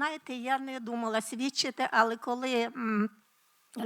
знаєте, я не думала свідчити, але коли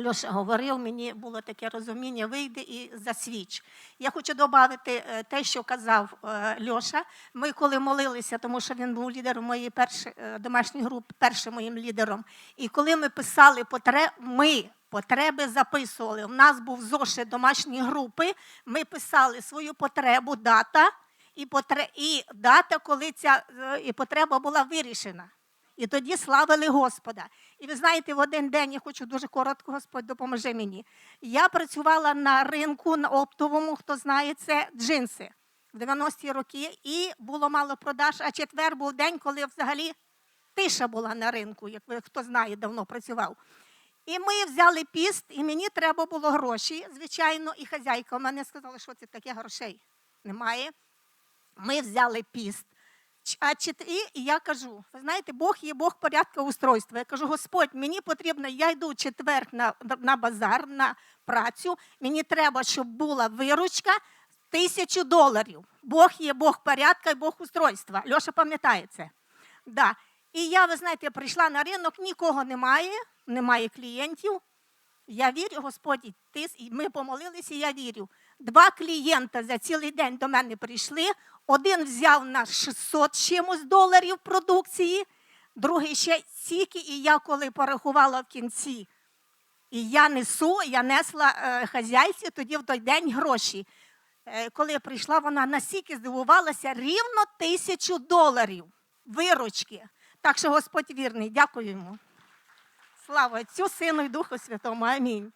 Льоша говорив, мені було таке розуміння, вийди і засвідч. Я хочу додати е, те, що казав е, Льоша. Ми коли молилися, тому що він був лідером моєї першої е, домашньої групи, першим моїм лідером. І коли ми писали потреби, ми потреби записували. У нас був зошит домашньої групи. Ми писали свою потребу, дата і, потре... і дата, коли ця і потреба була вирішена. І тоді славили Господа. І ви знаєте, в один день я хочу дуже коротко, Господь допоможи мені. Я працювала на ринку на оптовому, хто знає, це джинси в 90-ті роки, і було мало продаж. А четвер був день, коли взагалі тиша була на ринку, як ви хто знає, давно працював. І ми взяли піст, і мені треба було гроші, звичайно, і хазяйка в мене сказала, що це таке грошей немає. Ми взяли піст. А і я кажу: ви знаєте, Бог є Бог порядка устройства. Я кажу, Господь, мені потрібно, я йду четвер на, на базар, на працю. Мені треба, щоб була виручка тисячу доларів. Бог є Бог порядка і Бог устройства. Льоша пам'ятає це. Да. І я, ви знаєте, прийшла на ринок, нікого немає, немає клієнтів. Я вірю, Господь, ти, ми помолилися, я вірю. Два клієнта за цілий день до мене прийшли. Один взяв на 600 чимось доларів продукції, другий ще стільки, і я коли порахувала в кінці, і я несу, я несла е, хазяйці тоді в той день гроші. Е, коли прийшла, вона настільки здивувалася рівно тисячу доларів виручки. Так що Господь вірний, дякую йому. Слава Отцю, Сину і Духу Святому. Амінь.